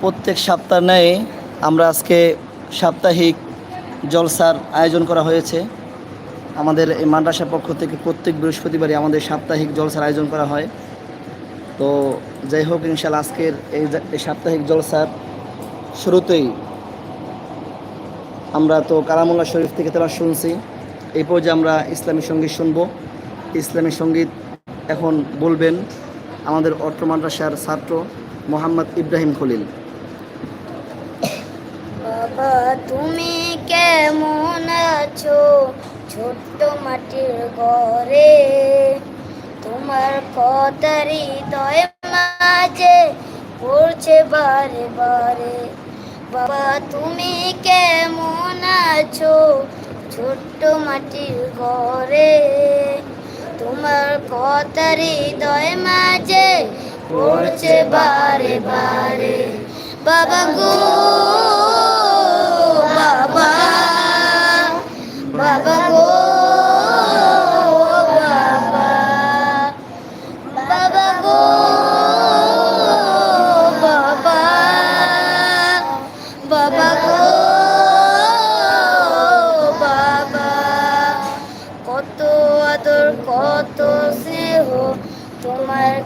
প্রত্যেক সপ্তাহ নেই আমরা আজকে সাপ্তাহিক জলসার আয়োজন করা হয়েছে। আমাদের এই মাদ্রাসার পক্ষ থেকে প্রত্যেক বৃহস্পতিবারই আমাদের সাপ্তাহিক জলসার আয়োজন করা হয়। তো যাই হোক ইনশাল্লাহ আজকের এই সাপ্তাহিক জলসার শুরুতেই আমরা তো কালামুল্লাহ শরীফ থেকে তারা শুনছি। এই পর্যায়ে আমরা ইসলামী সংগীত শুনব। ইসলামী সংগীত এখন বলবেন আমাদের অট্ট মাদ্রাসার ছাত্র মোহাম্মদ ইব্রাহিম খলিল। বাবা, তুমি কেমন আছো? ছোট্ট মাটির ঘরে। তোমার কথারি হৃদয় মাঝে পড়ছে বারে বারে। বাবা, তুমি কেমন আছো? ছোট্ট মাটির ঘরে। তোমার কথারি দয় মাঝে পড়ছে বারে বারে। বাবা গো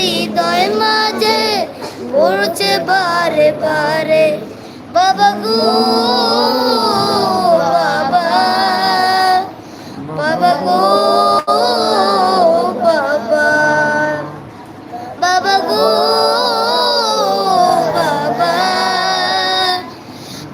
হৃদয় মাঝে পড়ছে বারে বারে বাবা গো, বাবা। বাবা গো, বাবা। বাবা গো, বাবা।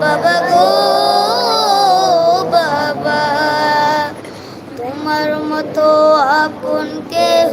বাবা গো, বাবা। তোমার মতো আপন কেহ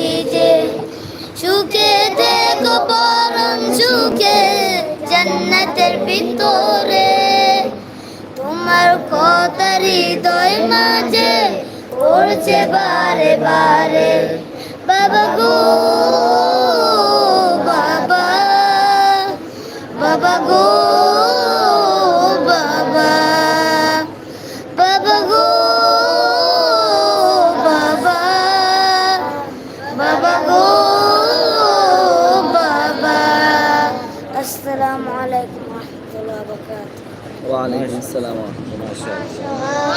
কথা হৃদয় মাঝে পড়ছে বারে বারে। বাবা গো, বাবা বাবা গো, বাবা। বাবা গো, বাবা বাবা গো, বাবা। আসসালামু আলাইকুম ওয়া রাহমাতুল্লাহি ওয়া বারাকাতুহু। ওয়ালাইকুম আসসালাম মাশাআল্লাহ